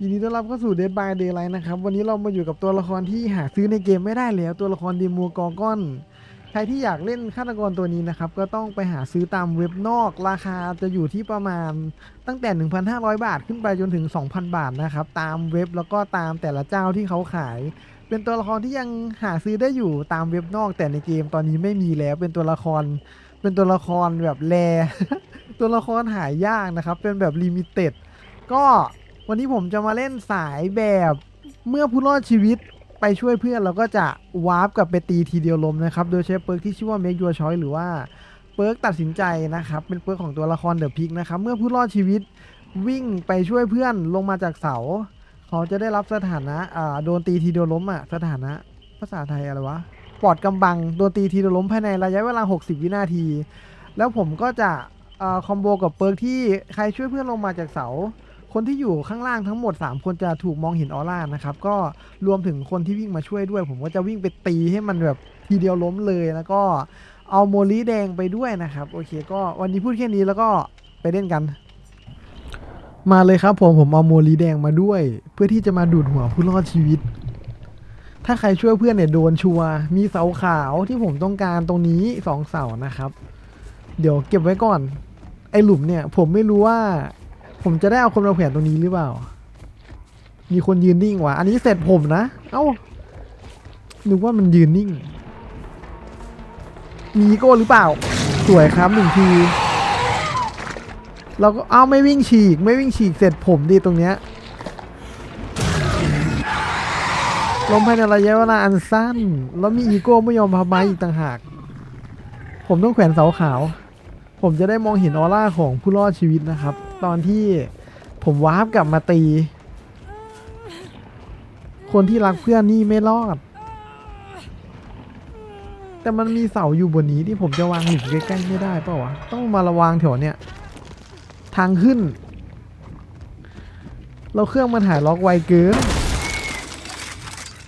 ยินดีต้อนรับเข้าสู่ Dead by Daylight นะครับ วันนี้เรามาอยู่กับตัวละครที่หาซื้อในเกมไม่ได้แล้ว ตัวละครดีมูกอกอน ใครที่อยากเล่นฆาตกรตัวนี้นะครับ ก็ต้องไปหาซื้อตามเว็บนอก ราคาจะอยู่ที่ประมาณตั้งแต่ 1,500 บาทขึ้นไปจนถึง 2,000 บาทนะครับ ตามเว็บแล้วก็ตามแต่ละเจ้าที่เขาขาย เป็นตัวละครที่ยังหาซื้อได้อยู่ตามเว็บนอก แต่ในเกมตอนนี้ไม่มีแล้ว เป็นตัวละคร เป็นตัวละครแบบแรตัวละครหายากนะครับ เป็นแบบลิมิเต็ดก็ วันนี้ผมจะมาเล่นสายแบบเมื่อผู้รอดชีวิตไปช่วยเพื่อนเราก็จะวาร์ปกลับไปตีทีเดียวล้มนะครับ โดยใช้เปิร์กที่ชื่อว่า Make Your Choice หรือว่าเปิร์กตัดสินใจนะครับ เป็นเปิร์กของตัวละครเดอะพิกนะครับ เมื่อผู้รอดชีวิตวิ่งไปช่วยเพื่อนลงมาจากเสา เขาจะได้รับสถานะอ่าโดนตีทีเดียวล้มอะสถานะ ภาษาไทยอะไรวะปลอดกำบังโดนตีทีเดียวล้มภายในระยะเวลา 60 วินาที แล้วผมก็จะอ่าคอมโบกับเปิร์กที่ใครช่วยเพื่อนลงมาจากเสา คนที่อยู่ข้างล่างทั้งหมด 3 คนจะถูกมองเห็นออร่านะครับ ก็รวมถึงคนที่วิ่งมาช่วยด้วย ผมก็จะวิ่งไปตีให้มันแบบทีเดียวล้มเลยแล้วก็เอาโมลีแดงไปด้วยนะครับ โอเค ก็วันนี้พูดแค่นี้แล้วก็ไปเล่นกัน มาเลยครับผมผมเอาโมลีแดงมาด้วย เพื่อที่จะมาดูดหัวผู้รอดชีวิต ถ้าใครช่วยเพื่อนเนี่ยโดนชัวมีเสาขาวที่ผมต้องการตรงนี้สองเสานะครับ เดี๋ยวเก็บไว้ก่อน ไอหลุมเนี่ย ผมไม่รู้ว่า ผมจะได้เอาคนมาแขวนตรงนี้หรือเปล่า มีคนยืนนิ่งว่ะ อันนี้เสร็จผมนะ เอ้า นึกว่ามันยืนนิ่ง มีโก้หรือเปล่า สวยครับหนึ่งที เราก็ เอ้าไม่วิ่งฉีก ไม่วิ่งฉีกเสร็จผมดีตรงเนี้ยลมภายในระยะเวลาอันสั้น แล้วมีอีโก้ไม่ยอมพาไม้อีกต่างหาก ผมต้องแขวนเสาขาว ผมจะได้มองเห็นออร่าของผู้รอดชีวิตนะครับ ตอนที่ผมวาร์ปกลับมาตี คนที่รักเพื่อนนี่ไม่รอด แต่มันมีเสาอยู่บนนี้ที่ผมจะวางหลุมใกล้ๆไม่ได้ป่าวะ ต้องมาระวังแถวเนี้ยทางขึ้น เราเครื่องมันหายล็อกไวเกิน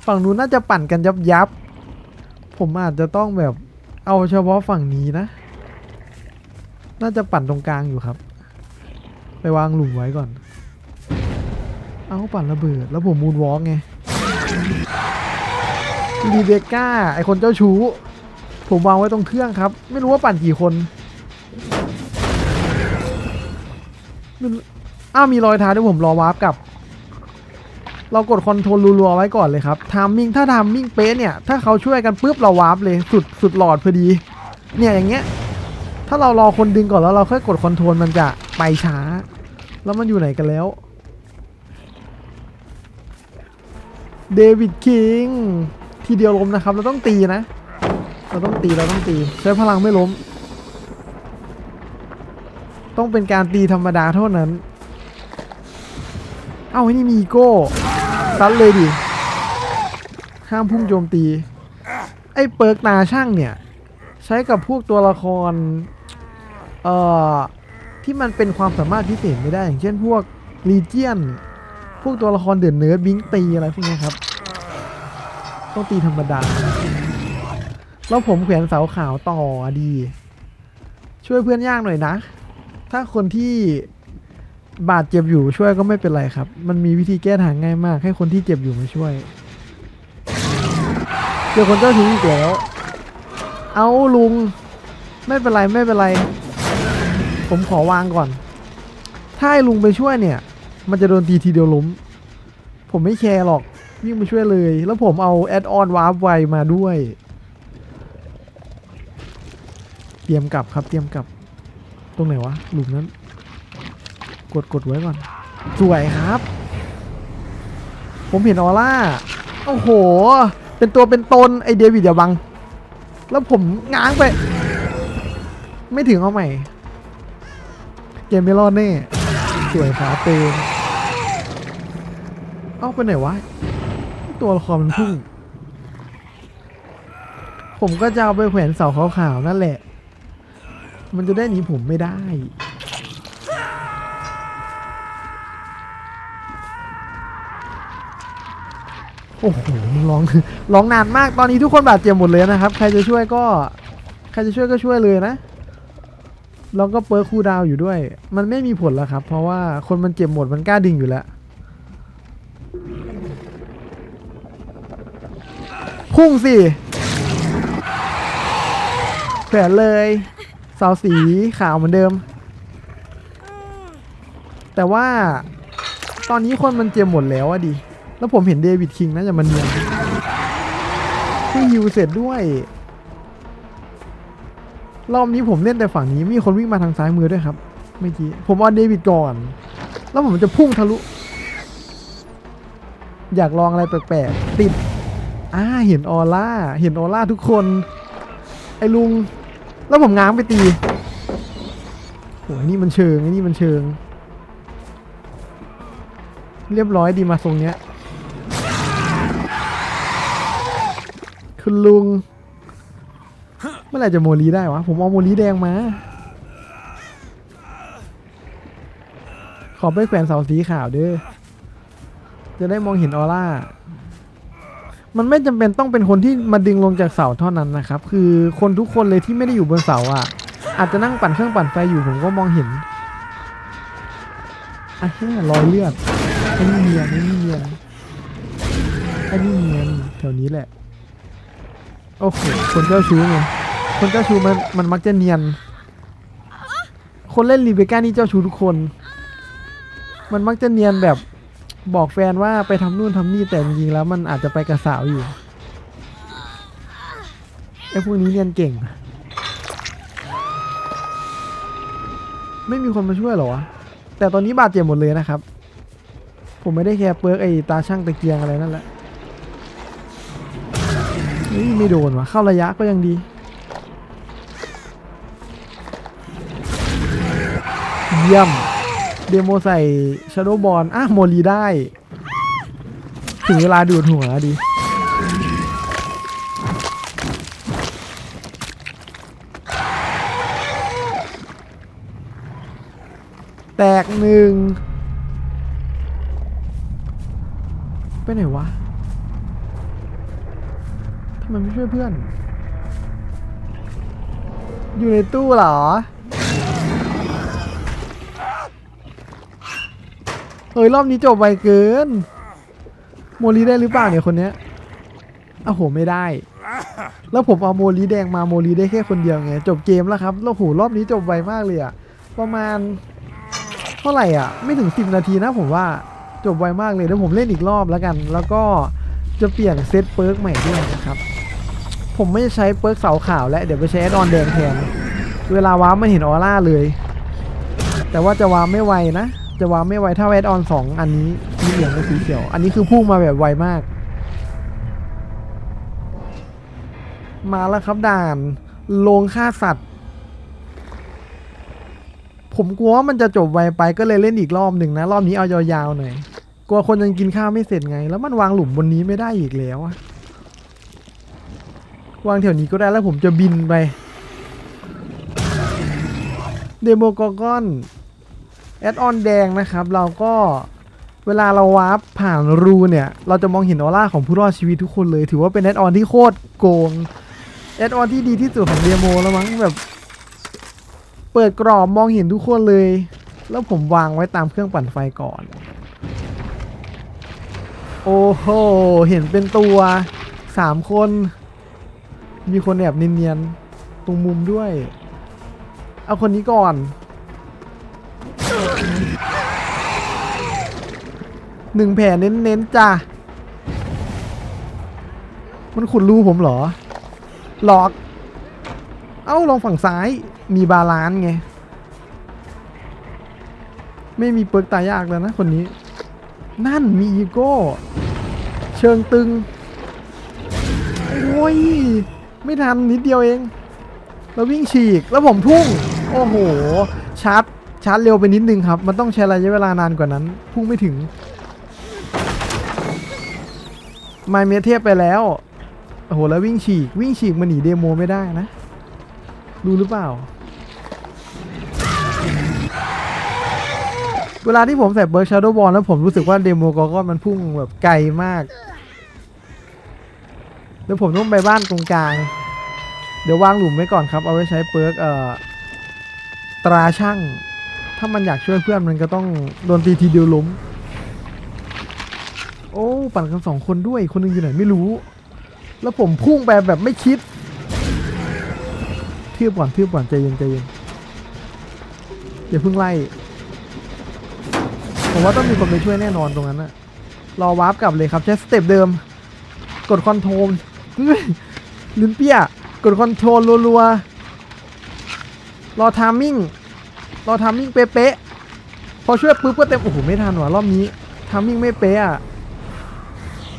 ฝั่งนู้นน่าจะปั่นกันยับยับ ผมอาจจะต้องแบบเอาเฉพาะฝั่งนี้นะ น่าจะปั่นตรงกลางอยู่ครับ ไปวางหลุมไว้ก่อน เอาปั่นระเบิด แล้วผมมูนวอล์กไงรีเบก้า ไอคนเจ้าชู้ ผมวางไว้ตรงเครื่องครับ ไม่รู้ว่าปั่นกี่คนอ้าวมีรอยเท้าด้วยผมรอวาร์ปกับ เรากดคอนโทรลรัวๆไว้ก่อนเลยครับทามมิ่งถ้าทามมิ่งเป๊ะเนี่ย ถ้าเขาช่วยกันปุ๊บเราวาร์ปเลยสุดสุดหลอดพอดี เนี่ยอย่างเงี้ย ถ้าเรารอคนดึงก่อนแล้วเราค่อยกดคอนโทรลมันจะไปช้า แล้วมันอยู่ไหนกันแล้ว เดวิดคิง ทีเดียวล้มนะครับ เราต้องตีนะ เราต้องตีเราต้องตี ใช้พลังไม่ล้ม ต้องเป็นการตีธรรมดาเท่านั้น เอ้าไอ้นี่มีอีโก้ซัดเลยดิ ห้ามพุ่งโจมตี ไอ้เปิร์กตาช่างเนี่ย ใช้กับพวกตัวละคร เอ่อที่มันเป็นความสามารถพิเศษไม่ได้ อย่างเช่นพวกลีเจียน พวกตัวละครเดือดเนิร์ดบิงตีอะไรพวกนี้ครับ ต้องตีธรรมดา แล้วผมแขวนเสาขาวต่อดี ช่วยเพื่อนยากหน่อยนะ ถ้าคนที่บาดเจ็บอยู่ช่วยก็ไม่เป็นไรครับ มันมีวิธีแก้ทางง่ายมาก ให้คนที่เจ็บอยู่มาช่วย เจอคนเจ้าชู้อีกแล้ว เอาลุง ไม่เป็นไรไม่เป็นไร ผมขอวางก่อน ถ้าให้ลุงไปช่วยเนี่ย มันจะโดนตีทีเดียวล้ม ผมไม่แคร์หรอกวิ่งไปช่วยเลย แล้วผมเอาแอดออนวาร์ปไวมาด้วย เตรียมกลับครับเตรียมกลับ ตรงไหนวะหลุมนั้น กดกดไว้ก่อน สวยครับ ผมเห็นออร่า โอ้โห เป็นตัวเป็นตนไอเดวิดอย่าบัง แล้วผมง้างไป ไม่ถึงเอาใหม่ เกมไม่รอดแน่ สวยขาเตนเอ้าไปไหนวะ ตัวละครมันพุ่ง ผมก็จะเอาไปแขวนเสาขาวๆนั่นแหละ มันจะได้หนีผมไม่ได้โอ้โหร้องร้องนานมากตอนนี้ทุกคนบาดเจ็บหมดเลยนะครับ ใครจะช่วยก็ ใครจะช่วยก็ช่วยเลยนะ เราก็เปิร์คูดาวอยู่ด้วย มันไม่มีผลแล้วครับ เพราะว่าคนมันเจ็บหมดมันกล้าดิ่งอยู่แล้ว พุ่งสิแผลเลยสาวสีขาวเหมือนเดิม แต่ว่าตอนนี้คนมันเจ็บหมดแล้วอะดิ แล้วผมเห็นเดวิดคิงน่าจะมันเนียนที่ฮิวเสร็จด้วย รอบนี้ผมเล่นแต่ฝั่งนี้ มีคนวิ่งมาทางซ้ายมือด้วยครับเมื่อกี้ผมเอาเดวิดก่อน แล้วผมจะพุ่งทะลุ อยากลองอะไรแปลกๆ ติดอ่าเห็นออร่า เห็นออร่าทุกคน ไอ้ลุง แล้วผมง้างไปตีโหนี่มันเชิงไอ้นี่มันเชิง เรียบร้อยดีมาทรงเนี้ย คุณลุง เมื่อไหร่จะโมลีได้วะ ผมเอาโมลีแดงมา ขอไปแขวนเสาสีขาวเด้อ จะได้มองเห็นออร่า มันไม่จำเป็นต้องเป็นคนที่มาดึงลงจากเสาเท่านั้นนะครับ คือคนทุกคนเลยที่ไม่ได้อยู่บนเสาอะ อาจจะนั่งปั่นเครื่องปั่นไฟอยู่ผมก็มองเห็นอะแค่รอยเลือดไอ้นี่เนียนไอ้นี่เนียนไอ้นี่เนียนแถวนี้แหละ โอ้โห คนเจ้าชู้ไง คนเจ้าชู้มันมันมักจะเนียน คนเล่นรีเบคก้านี่เจ้าชู้ทุกคน มันมักจะเนียนแบบบอกแฟนว่าไปทำนู่นทำนี่แต่จริงๆแล้วมันอาจจะไปกับสาวอยู่ไอ้พวกนี้เนียนเก่ง ไม่มีคนมาช่วยหรอวะแต่ตอนนี้บาดเจ็บหมดเลยนะครับ ผมไม่ได้แคร์เปิร์กไอ้ตาช่างตะเกียงอะไรนั่นแหละเฮ้ยไม่โดนวะเข้าระยะก็ยังดี เยี่ยม เดโมใส่ชาโดบอลอะโมลีได้ ถึงเวลาดูดหัวดิแตกหนึ่งไปไหนวะทำไมไม่ช่วยเพื่อน อยู่ในตู้เหรอ เฮ้ยรอบนี้จบไวเกิน โมลีได้หรือเปล่าเนี่ยคนเนี้ยอ้าวโหไม่ได้ แล้วผมเอาโมลีแดงมาโมลีได้แค่คนเดียวไงจบเกมแล้วครับแล้วโหรอบนี้จบไวมากเลยอะประมาณเท่าไหร่อะ ไม่ถึง 10 นาทีนะผมว่าจบไวมากเลยเดี๋ยวผมเล่นอีกรอบแล้วกัน แล้วก็จะเปลี่ยนเซตเปิร์กใหม่ด้วยนะครับ ผมไม่ใช้เปิร์กเสาขาวแล้วเดี๋ยวไปใช้แอดออนแดงแทน เวลาว้าร์ปมันเห็นออร่าเลย แต่ว่าจะว้าไม่ไวนะ จะว้าร์ปไม่ไวถ้าแอดออนสองอันนี้สีเหลืองกับสีเขียว อันนี้คือพุ่งมาแบบไวมาก มาแล้วครับด่านลงฆ่าสัตว์ ผมกลัวว่ามันจะจบไวไปก็เลยเล่นอีกรอบหนึ่งนะ รอบนี้เอายาวๆหน่อยกลัวคนยังกินข้าวไม่เสร็จไง แล้วมันวางหลุมบนนี้ไม่ได้อีกแล้วอะวางแถวนี้ก็ได้แล้วผมจะบินไป เดโมกอกอน แอดออนแดงนะครับ เราก็เวลาเราวาร์ปผ่านรูเนี่ย เราจะมองเห็นออร่าของผู้รอดชีวิตทุกคนเลย ถือว่าเป็นแอดออนที่โคตรโกงแอดออนที่ดีที่สุดของเดโมแล้วมั้งแบบ เปิดกรอบมองเห็นทุกคนเลย แล้วผมวางไว้ตามเครื่องปั่นไฟก่อน โอ้โห เห็นเป็นตัวสามคน มีคนแอบเนียนๆตรงมุมด้วย เอาคนนี้ก่อน หนึ่งแผ่เน้นๆจ้ะมันขุดรูผมเหรอ หลอก เอ้าลองฝั่งซ้าย มีบาลานซ์ไง ไม่มีเปิร์กตายากแล้วนะคนนี้ นั่นมีอีโก้ เชิงตึง โอ้ย ไม่ทันนิดเดียวเอง แล้ววิ่งฉีก แล้วผมพุ่ง โอ้โหชาร์จ ชาร์จเร็วไปนิดนึงครับ มันต้องใช้ระยะเวลานานกว่านั้น พุ่งไม่ถึง ไมเมเทียบไปแล้ว โอ้โห แล้ววิ่งฉีก วิ่งฉีกมันหนีเดโมไม่ได้นะ รู้หรือเปล่า เวลาที่ผมใส่เบิร์กชาร์โดบอลแล้วผมรู้สึกว่าเดโมกอนมันพุ่งแบบไกลมากเดี๋ยวผมต้องไปบ้านตรงกลาง เดี๋ยววางหลุมไว้ก่อนครับ เอาไว้ใช้เปิร์กเอ่อตราช่าง ถ้ามันอยากช่วยเพื่อนมันก็ต้องโดนตีทีเดียวล้ม โอ้ปั่นกันสองคนด้วยคนหนึงอยู่ไหนไม่รู้ แล้วผมพุ่งไปแบบไม่คิดเทืบก่อนเทืบก่อนใจเย็นใจเย็นอย่าเพิ่งไล่ผมว่าต้องมีคนไปช่วยแน่นอนตรงนั้นนะรอวาร์ปกลับเลยครับ ใช้สเต็ปเดิม กดคอนโทรลลิ้นเปี้ย กดคอนโทรลรัวๆรอทามมิ่ง รอทามมิ่งเป๊ะๆพอช่วยปุ๊บก็เต็มโอ้โหไม่ทันว่ะรอบนี้ทามมิ่งไม่เป๊ะอะ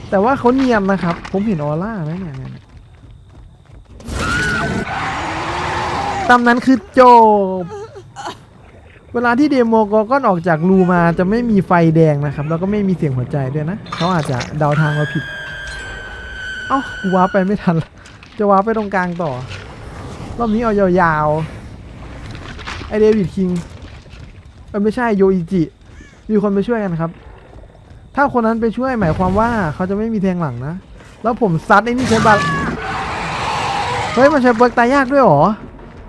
แต่ว่าเขาเนียนนะครับ ผมเห็นออร่าแล้วเนี่ยเนี่ยตามนั้นคือจบ เวลาที่เดโมกอก้อนออกจากรูมาจะไม่มีไฟแดงนะครับ แล้วก็ไม่มีเสียงหัวใจด้วยนะ เขาอาจจะเดาทางเราผิด เอ้าว้าร์ปไปไม่ทัน จะว้าร์ปไปตรงกลางต่อ รอบนี้เอายาวๆ ไอเดวิดคิงเอ้ยไม่ใช่โยอิจิ มีคนไปช่วยกันครับ ถ้าคนนั้นไปช่วยหมายความว่าเขาจะไม่มีแทงหลังนะ แล้วผมซัดไอ้นี่ใช้บาลเฮ้ยมันใช้เปิร์กตายยากด้วยหรอ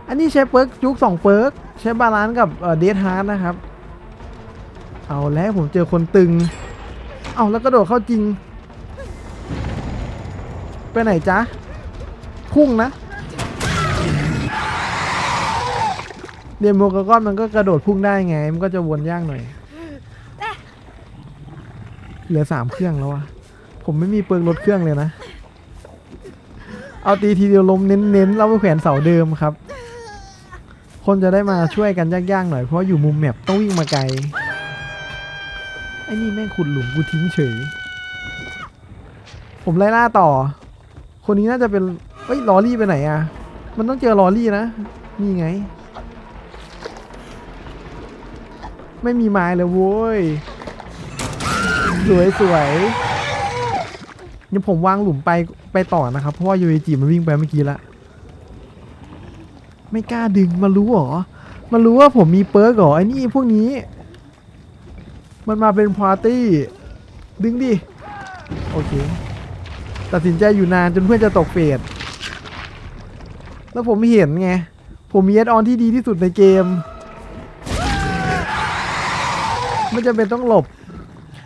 อันนี้ใช้เปิร์กจุกสองเปิร์กใช้บาลานซ์กับเดทฮาร์ดนะครับ เอาแล้วผมเจอคนตึง เอาแล้วกระโดดเข้าจริง ไปไหนจ๊ะ พุ่งนะ เดโมกก้อนมันก็กระโดดพุ่งได้ไง มันก็จะวนยากหน่อย เหลือสามเครื่องแล้วอะผมไม่มีเปลืองลดเครื่องเลยนะ เอาตีทีเดียวล้มเน้นๆแล้วไปแขวนเสาเดิมครับ คนจะได้มาช่วยกันยากๆหน่อย เพราะอยู่มุมแมปต้องวิ่งมาไกล ไอ้นี่แม่งขุดหลุมกูทิ้งเฉย ผมไล่ล่าต่อ คนนี้น่าจะเป็นเอ้ยลอรี่ไปไหนอะมันต้องเจอลอรี่นะ นี่ไง ไม่มีไม้เลยโว้ย สวยสวยเดี๋ยผมวางหลุมไปไปต่อนะครับ เพราะว่ายูเอจีมันวิ่งไปเมื่อกี้ละ ไม่กล้าดึงมารู้เหรอมันรู้ว่าผมมีเปิร์กหรอไอ้นี่พวกนี้ มันมาเป็นพาร์ตี้ ดึงดิ โอเค ตัดสินใจอยู่นานจนเพื่อนจะตกเฟสแล้วผมเห็นไง ผมมีเอดออนที่ดีที่สุดในเกม ไม่จำเป็นต้องหลบ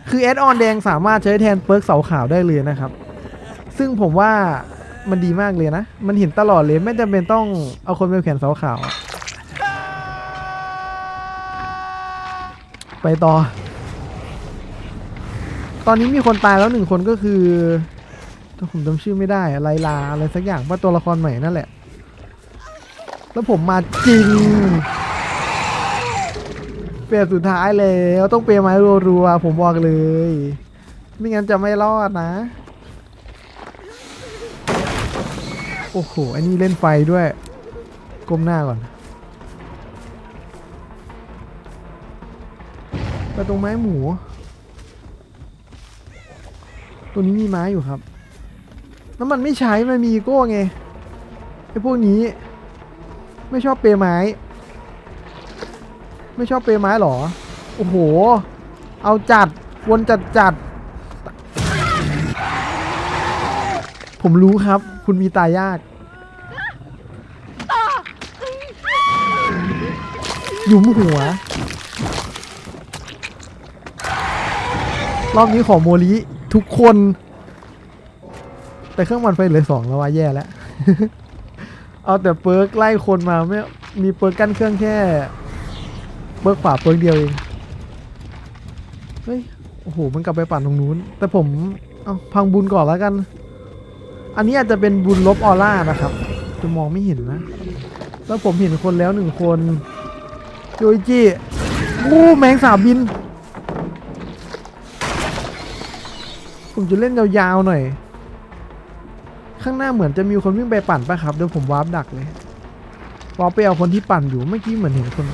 คือแอดออนแดงสามารถใช้แทนเปิร์กเสาขาวได้เลยนะครับ ซึ่งผมว่ามันดีมากเลยนะ มันเห็นตลอดเลยไม่จำเป็นต้องเอาคนไปแขวนเสาขาว ไปต่อ ตอนนี้มีคนตายแล้วหนึ่งคนก็คือถ้าผมจำชื่อไม่ได้อะไลลาอะไรสักอย่างว่าตัวละครใหม่นั่นแหละ แล้วผมมาจริง เฟสสุดท้ายแล้วต้องเปลี่ย์ไม้รัวๆผมบอกเลย ไม่งั้นจะไม่รอดนะ โอ้โหอันนี้เล่นไฟด้วย ก้มหน้าก่อนไปตรงไม้หมู ตัวนี้มีไม้อยู่ครับแล้วมันไม่ใช้มันมีอีโก้ไงไอ้พวกนี้ ไม่ชอบเปย์ไม้ ไม่ชอบเปย์ไม้หรอ โอ้โห เอาจัดวนจัดจัด ผมรู้ครับ คุณมีตายาก หยุมหัว รอบนี้ขอโมลิทุกคน แต่เครื่องมันไฟเหลือสองแล้วว่าแย่แล้ว เอาแต่เปิร์กไล่คนมาไม่มีเปิร์กกั้นเครื่องแค่ เปิกขวาเปิร์กเดียวเอง เฮ้ย โอ้โห มันกลับไปปั่นตรงนู้น แต่ผม เอาพังบุญก่อนแล้วกัน อันนี้อาจจะเป็นบุญลบออร่านะครับ จะมองไม่เห็นนะ แล้วผมเห็นคนแล้วหนึ่งคนโยอิจิอู้แมงสาบบิน ผมจะเล่นยาวๆหน่อย ข้างหน้าเหมือนจะมีคนวิ่งไปปั่นปะครับ เดี๋ยวผมวาร์ปดักเลยวาร์ปไปเอาคนที่ปั่นอยู่ เมื่อกี้เหมือนเห็นคน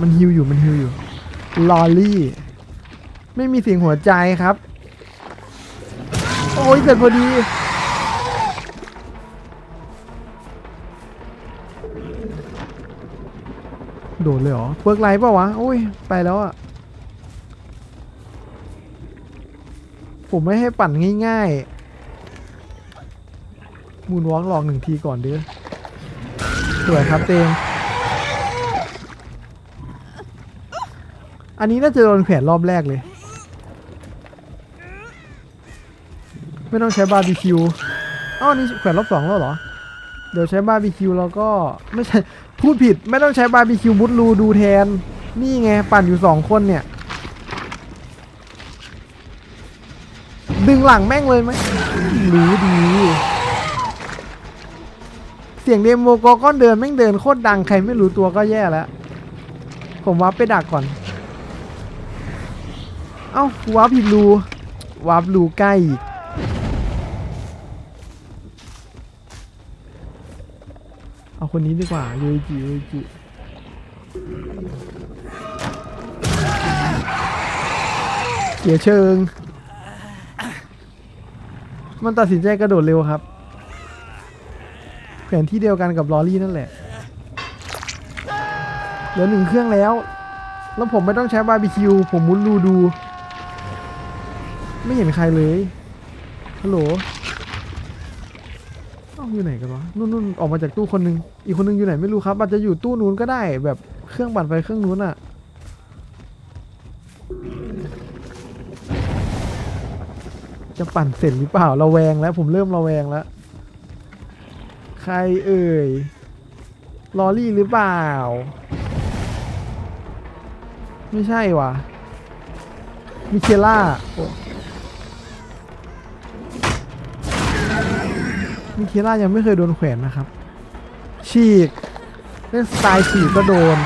มันฮิวอยู่มันฮิวอยู่ลอรี่ ไม่มีเสียงหัวใจครับ โอ้ยเสร็จพอดี โดดเลยเหรอเปิร์กไลท์เปล่าวะ โอ้ย ไปแล้วอะผมไม่ให้ปั่นง่ายๆ มูนวอล์กลองหนึ่งทีก่อนเด้อสวยครับเตง อันนี้น่าจะโดนแขวนรอบแรกเลย ไม่ต้องใช้บาร์บีคิวอ้าวนี่แขวนรอบสองแล้วเหรอ เดี๋ยวใช้บาร์บีคิวแล้วก็ไม่ใช่พูดผิดไม่ต้องใช้บาร์บีคิวมุดรูดูแทน นี่ไงปั่นอยู่สองคนเนี่ย ดึงหลังแม่งเลยไหมรู้ดี เสียงเดโมโกก้อนเดินแม่งเดินโคตรดังใครไม่รู้ตัวก็แย่แล้ว ผมวับไปดักก่อน เอ้าวับผิดรูวับรูใกล้อีกเอาคนนี้ดีกว่ายูจิยูจิเสียเชิง มันตัดสินใจกระโดดเร็วครับ แผนที่เดียวกันกับลอรี่นั่นแหละ เหลือหนึ่งเครื่องแล้ว แล้วผมไม่ต้องใช้บาร์บีคิว ผมมุดรูดู ไม่เห็นใครเลย ฮัลโหลเอ้าอยู่ไหนกันวะนู่นนู่นออกมาจากตู้คนหนึง อีกคนหนึงอยู่ไหนไม่รู้ครับอาจจะอยู่ตู้นู้นก็ได้ แบบเครื่องปั่นไฟเครื่องนู้นอะจะปั่นเสร็จหรือเปล่าเระแวงแล้วผมเริ่มเระแวงแล้ว ใครเอ่ยลอรี่หรือเปล่า ไม่ใช่วะมิเคล่า มิเคล่ายังไม่เคยโดนแขวนนะครับ ฉีก เล่นสไตล์ฉีกก็โดน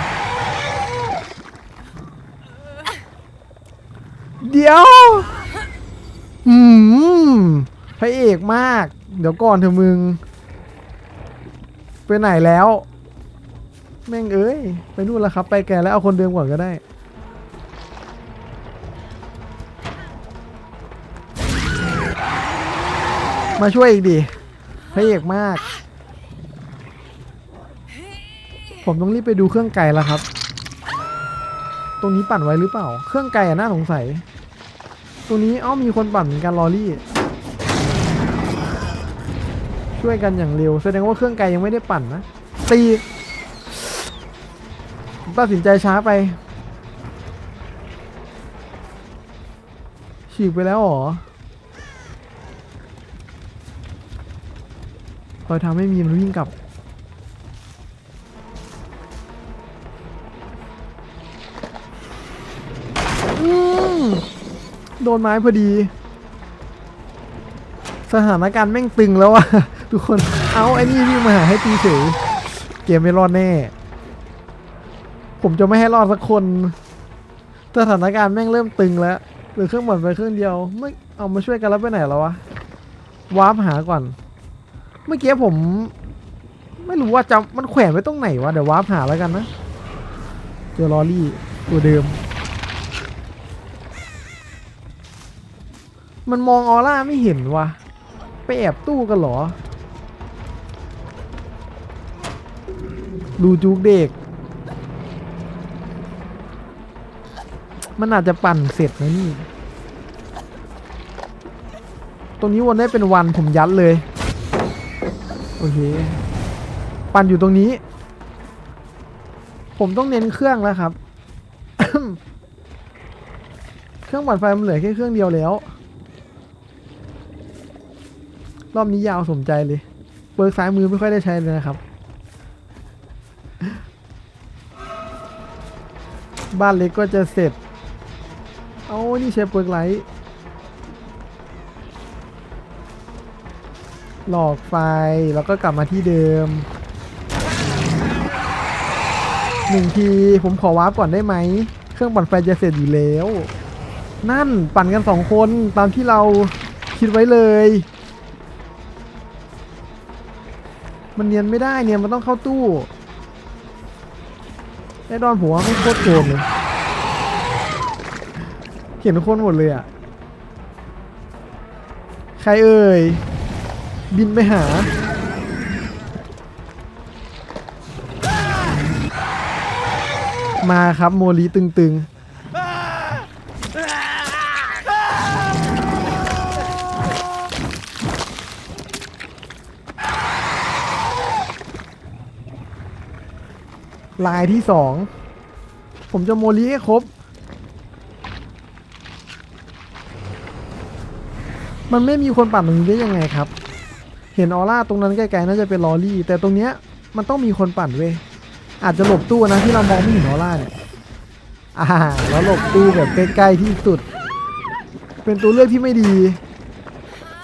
เดี๋ยว อืมพระเอกมาก เดี๋ยวก่อนเถอะมึง ไปไหนแล้ว แม่งเอ้ย ไปนู่นแล้วครับ ไปแกแล้วเอาคนเดิมก่อนก็ได้มาช่วยอีกดิ พระเอกมาก ผมต้องรีบไปดูเครื่องไก่แล้วครับ ตรงนี้ปั่นไว้หรือเปล่า เครื่องไก่อะน่าสงสัย ตรงนี้อ้อมมีคนปั่นเหมือนกันลอรี่ ช่วยกันอย่างเร็ว แสดงว่าเครื่องไก่ยังไม่ได้ปั่นนะ ตีตัดสินใจช้าไป ฉีกไปแล้วหรอ คอยทำให้มีมันวิ่งกลับ โดนไม้พอดี สถานการณ์แม่งตึงแล้วอะทุกคน เอาไอ้นี่วิ่งมาหาให้ตีเฉยเกมไม่รอดแน่ ผมจะไม่ให้รอดสักคน สถานการณ์แม่งเริ่มตึงแล้วหรือเครื่องหมดไปเครื่องเดียว ไม่เอามาช่วยกันแล้วไปไหนแล้ววะวาร์ปหาก่อน เมื่อกี้ผม ไม่รู้ว่าจะมันแขวนไว้ตรงไหนวะเดี๋ยววาร์ปหาแล้วกันนะเจอลอรี่ตัวเดิม มันมองออร่าไม่เห็นวะไปแอบตู้กันหรอ ดูจุกเด็ก มันอาจจะปั่นเสร็จนะนี่ ตรงนี้วันได้เป็นวันผมยัดเลย อเค ปั่นอยู่ตรงนี้ ผมต้องเน้นเครื่องแล้วครับ เครื่องปั่นไฟมันเหลือแค่เครื่องเดียวแล้ว รอบนี้ยาวสมใจเลยเปิร์กซ้ายมือไม่ค่อยได้ใช้เลยนะครับ บ้านเล็กก็จะเสร็จ เอานี่ใช้เปิร์กไลท์ หลอกไฟแล้วก็กลับมาที่เดิมหนึ่งทีผมขอวาร์ปก่อนได้ไหม เครื่องปั่นไฟจะเสร็จอยู่แล้ว นั่นปั่นกันสองคนตามที่เราคิดไว้เลย มันเนียนไม่ได้เนี่ยมันต้องเข้าตู้ไอ้ดอนผมว่าไม่โคตรโกงเลยเห็นคนหมดเลยอะ ใครเอ่ย บินไปหา มาครับโมลีตึงๆ ลายที่สอง ผมจะโมลีให้ครบมันไม่มีคนปั่นตรงนี้ได้ยังไงครับ เห็นออร่าตรงนั้นไกลๆน่าจะเป็นลอรี่ แต่ตรงเนี้ยมันต้องมีคนปั่นเว้ยอาจจะหลบตู้นะที่เรามองไม่เห็นออร่าเนี่ยอ่าแล้วหลบตู้แบบใกล้ๆที่สุด เป็นตัวเลือกที่ไม่ดี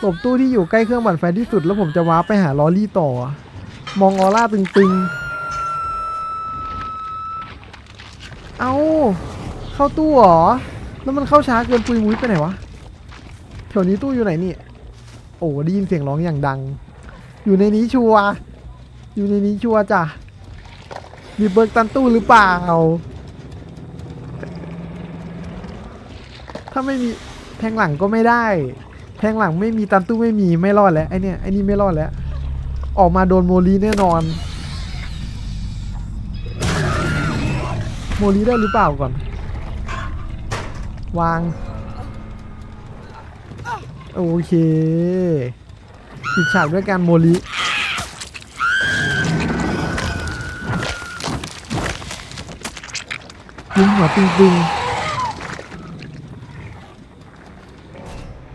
หลบตู้ที่อยู่ใกล้เครื่องปั่นไฟที่สุด แล้วผมจะวาร์ปไปหาลอรี่ต่อ มองออร่าตึงๆ เอาเข้าตู้หรอ แล้วมันเข้าช้าเกินปุยมุ้ยไปไหนวะแถวนี้ตู้อยู่ไหนนี่ โอ้ได้ยินเสียงร้องอย่างดัง อยู่ในนี้ชัวร์อยู่ในนี้ชัวร์จ้ะมีเบิร์กตันตู้หรือเปล่า ถ้าไม่มีแทงหลังก็ไม่ได้ แทงหลังไม่มีตันตู้ไม่มีไม่รอดแล้วไอเนี่ยไอนี่ไม่รอดแล้ว ออกมาโดนโมลีแน่นอน โมลีได้หรือเปล่าก่อน วาง โอเคปิดฉากด้วยการโมลิยิงหัวตึงๆ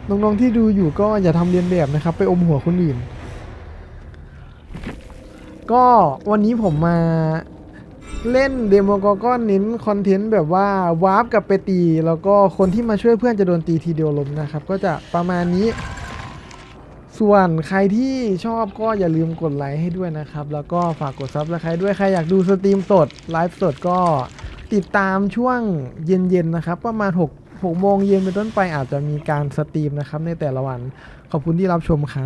น้องๆที่ดูอยู่ก็อย่าทำเรียนแบบนะครับ ไปอมหัวคนอื่น ก็วันนี้ผมมา เล่นเดโมกก็เน้นคอนเทนต์แบบว่าวาร์ปกับไปตี แล้วก็คนที่มาช่วยเพื่อนจะโดนตีทีเดียวล้มนะครับ ก็จะประมาณนี้ ส่วนใครที่ชอบก็อย่าลืมกดไลค์ให้ด้วยนะครับ แล้วก็ฝากกดซับสไครต์ด้วยใครอยากดูสตรีมสดไลฟ์สดก็ติดตามช่วงเย็นๆนะครับ ประมาณ6 6โมงเย็นเป็นต้นไปอาจจะมีการสตรีมนะครับในแต่ละวัน ขอบคุณที่รับชมครับ